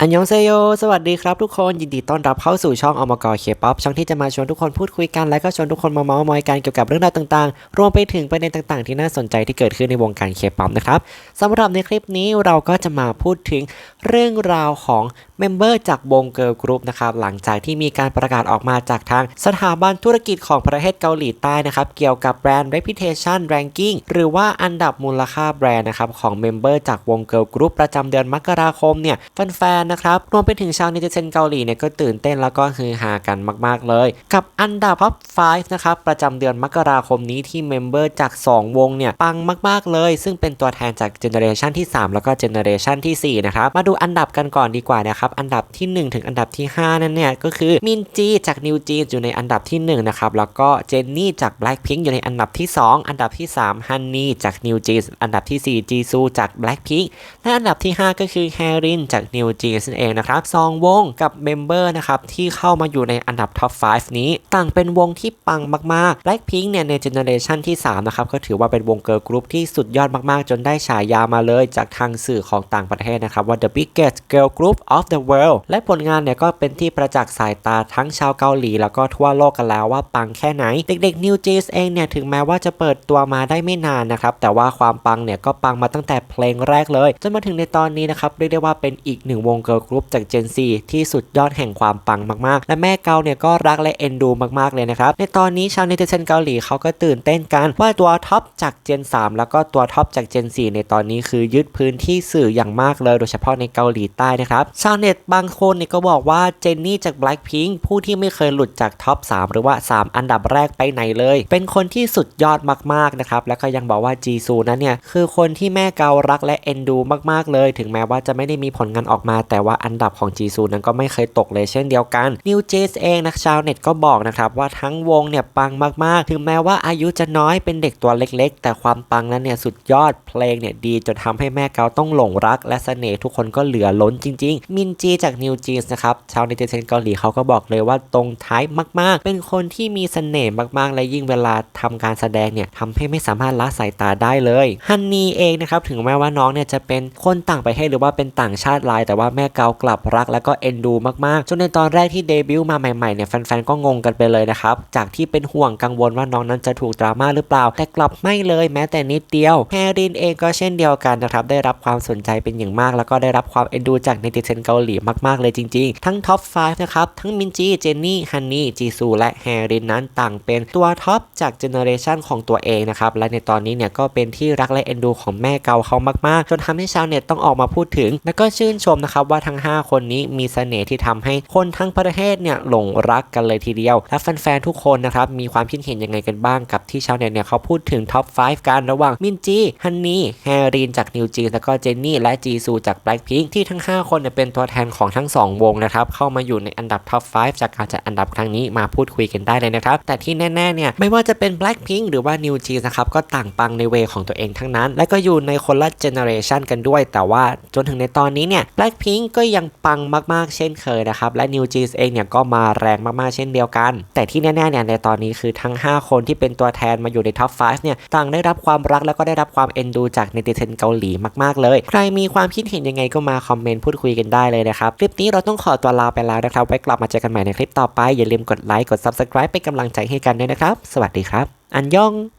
อันยองเซโย สวัสดีครับทุกคน ยินดีต้อนรับเข้าสู่ช่องอมกรเคป๊อปช่องที่จะมาชวนทุกคนพูดคุยกัน และก็ชวนทุกคนมาเมาส์มอยกันเกี่ยวกับเรื่องราวต่างๆ รวมไปถึงประเด็นต่างๆ ที่น่าสนใจที่เกิดขึ้นในวงการเคป๊อปนะครับสำหรับในคลิปนี้เราก็จะมาพูดถึงเรื่องราวของเมมเบอร์จากวงเกิร์ลกรุ๊ปนะครับหลังจากที่มีการประกาศออกมาจากทางสถาบันธุรกิจของประเทศเกาหลีใต้นะครับเกี่ยวกับแบรนด์ Reputation Ranking หรือว่าอันดับมูลค่าแบรนด์นะครับของเมมเบอร์จากวงเกิร์ลกรุ๊ปประจำเดือนมกราคมเนี่ยแฟนนะครับรวมไปถึงชาวเนติเซนเกาหลีเนี่ยก็ตื่นเต้นแล้วก็ฮือฮากันมากๆเลย กับอันดับท็อป5นะครับประจำเดือนมกราคมนี้ที่เมมเบอร์จาก 2 วงเนี่ยปังมากๆเลย ซึ่งเป็นตัวแทนจากเจเนอเรชันที่ 3 แล้วก็เจเนอเรชันที่4นะครับมาดูอันดับกันก่อนดีกว่านะครับอันดับที่ 1 ถึงอันดับที่ 5 นั่นเนี่ยก็คือมินจีจากนิวจีอยู่ในอันดับที่1นะครับแล้วก็เจนนี่จาก Blackpink อยู่ในอันดับที่ 2 อันดับที่3ฮันนี่จากนิวจีอันดับที่4จีซูจาก Blackpink และอันดับที่ 5 ก็คือแฮรินจากนิวจีนั่นเองนะครับสองวงกับเมมเบอร์นะครับที่เข้ามาอยู่ในอันดับท็อป 5 นี้ ต่างเป็นวงที่ปังมากๆ Blackpink เนี่ยในเจเนอเรชันที่ 3 นะครับ ก็ถือว่าเป็นวงเกิร์ลกรุ๊ปที่สุดยอดมากๆ จนได้ฉายามาเลยจากทางสื่อของต่างประเทศนะครับ ว่า the biggest girl group of the world และผลงานเนี่ยก็เป็นที่ประจักษ์สายตาทั้งชาวเกาหลี แล้วก็ทั่วโลกกันแล้วว่าปังแค่ไหน เด็กๆ New Jeans เองเนี่ยถึงแม้ว่าจะเปิดตัวมาได้ไม่นานนะครับแต่ว่าความปังเนี่ยก็ปังมาตั้งแต่เพลงแรกเลยจนมาถึงในตอนนี้นะครับเรียกได้ว่าเป็นอีกหนึ่งวงเกิร์ลกรุ๊ปจาก Gen Z ที่สุดยอดแห่งความปังมากๆ และแม่เกาเนี่ยก็รักและเอ็นดูมากๆเลยนะครับ ในตอนนี้ชาวเนติเซนเกาหลีเขาก็ตื่นเต้นกันว่าตัวท็อปจาก Gen 3แล้วก็ตัวท็อปจาก Gen 4ในตอนนี้คือยึดพื้นที่สื่ออย่างมากเลยโดยเฉพาะในเกาหลีใต้นะครับ ชาวเน็ตบางคนเนี่ยก็บอกว่าเจนนี่จาก Blackpink ผู้ที่ไม่เคยหลุดจากท็อป 3 หรือว่า 3 อันดับแรกไปไหนเลย เป็นคนที่สุดยอดมากๆนะครับ แล้วก็ยังบอกว่าจีซูนั้นเนี่ยคือคนที่แม่เการักและเอ็นดูมากๆเลย ถึงแม้ว่าจะไม่ได้มีผลงานออกมาแต่แต่ว่าอันดับของจีซูนั้นก็ไม่เคยตกเลยเช่นเดียวกันนิวเจสเองนะชาวเน็ตก็บอกนะครับว่าทั้งวงเนี่ยปังมากๆ ถึงแม้ว่าอายุจะน้อยเป็นเด็กตัวเล็กๆ แต่ความปังนั้นเนี่ยสุดยอดเพลงเนี่ยดีจนทำให้แม่เกาต้องหลงรัก และเสน่ห์ทุกคนก็เหลือล้นจริง ๆ มินจีจากนิวจีนนะครับชาวเนติเซนเกาหลีเขาก็บอกเลยว่าตรงท้ายมากๆ เป็นคนที่มีเสน่ห์มากๆ และยิ่งเวลาทำการแสดงเนี่ยทำให้ไม่สามารถละสายตาได้เลยฮันนีเองนะครับถึงแม้ว่าน้องเนี่ยจะเป็นคนต่างประเทศหรือว่าเป็นต่างชาติลาย แต่ว่าแม่เกากลับรักแล้วก็เอ็นดูมากๆ จนในตอนแรกที่เดบิวต์มาใหม่ๆเนี่ยแฟนๆก็งงกันไปเลยนะครับ จากที่เป็นห่วงกังวลว่าน้องนั้นจะถูกดราม่าหรือเปล่า แต่กลับไม่เลยแม้แต่นิดเดียวแฮรินเองก็เช่นเดียวกันนะครับได้รับความสนใจเป็นอย่างมาก แล้วก็ได้รับความเอ็นดูจากเนติเซนเกาหลีมากๆเลยจริงๆ ทั้งท็อป 5 นะครับทั้งมินจีเจนนี่ฮันนี่จีซูและแฮรินนั้นต่างเป็นตัวท็อปจากเจเนอเรชันของตัวเองนะครับและในตอนนี้เนี่ยก็เป็นที่รักและเอ็นดูของแม่เกาเขามากๆ จนทำให้ชาวเน็ตต้องออกมาพูดถึง และก็ชื่นชมนะครับว่าว่าทั้ง 5 คนนี้มีเสน่ห์ที่ทำให้คนทั้งประเทศเนี่ยหลงรักกันเลยทีเดียว และแฟนๆทุกคนนะครับมีความคิดเห็นยังไงกันบ้างกับที่ชาวเน็ตเนี่ยเขาพูดถึงท็อป 5 กันระหว่างมินจีฮันนี่แฮรินจากนิวจีนแล้วก็เจนนี่และจีซูจากแบล็คพิงที่ทั้ง 5 คนเนี่ยเป็นตัวแทนของทั้ง 2 วงนะครับเข้ามาอยู่ในอันดับท็อป 5 จากการจัดอันดับครั้งนี้มาพูดคุยกันได้เลยนะครับแต่ที่แน่ๆเนี่ยไม่ว่าจะเป็น Blackpink หรือว่า New Jeans นะครับก็ต่างปังในเวของตัวเองทั้งนั้น และก็อยู่ในคนละเจเนอเรชันกันด้วย แต่ว่าจนถึงในตอนนี้เนี่ย Blackpink ก็ยังปังมากๆเช่นเคยนะครับ และ New Jeans เองเนี่ยก็มาแรงมากๆเช่นเดียวกัน แต่ที่แน่ๆเนี่ยในตอนนี้คือทั้ง 5 คนที่เป็นตัวแทนมาอยู่ในท็อป 5 เนี่ยต่างได้รับความรักแล้วก็ได้รับความเอ็นดูจากเนติเซนเกาหลีมากๆเลย ใครมีความคิดเห็นยังไงก็มาคอมเมนต์พูดคุยกันได้เลยนะครับ คลิปนี้เราต้องขอตัวลาไปแล้วนะครับไว้กลับมาเจอกันใหม่ในคลิปต่อไปอย่าลืมกดไลค์กด Subscribe เป็นกำลังใจให้กันด้วยนะครับ สวัสดีครับ อันยอง